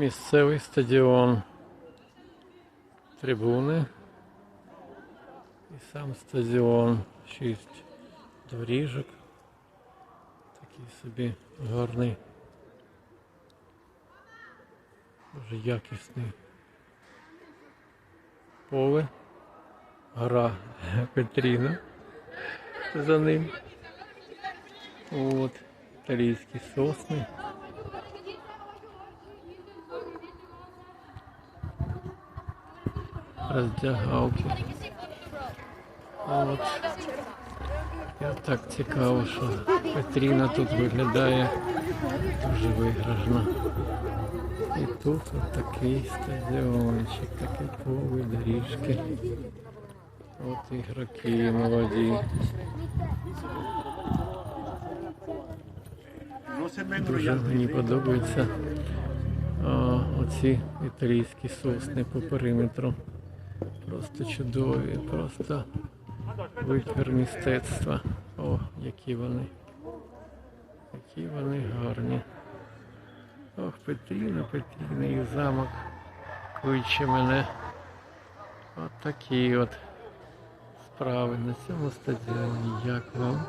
Місцевий стадіон. Трибуни. І сам стадіон. Шість доріжок. Такий собі гарний. Дуже якісний. Поле. Гора Петріна. За ним. От. Італійські сосни. Роздягалки. От. Я так цікаво, що Петріна тут виглядає дуже вигражно. І тут такий стадіончик, такі поле, доріжки. От ігроки молоді. Дуже мені подобаються оці італійські сосни по периметру. Просто чудові, просто витвір мистецтва. О, які вони. Які вони гарні. Ох, Петріна, Петріна, і замок кличе мене. От такі от справи на цьому стадіоні. Як вам?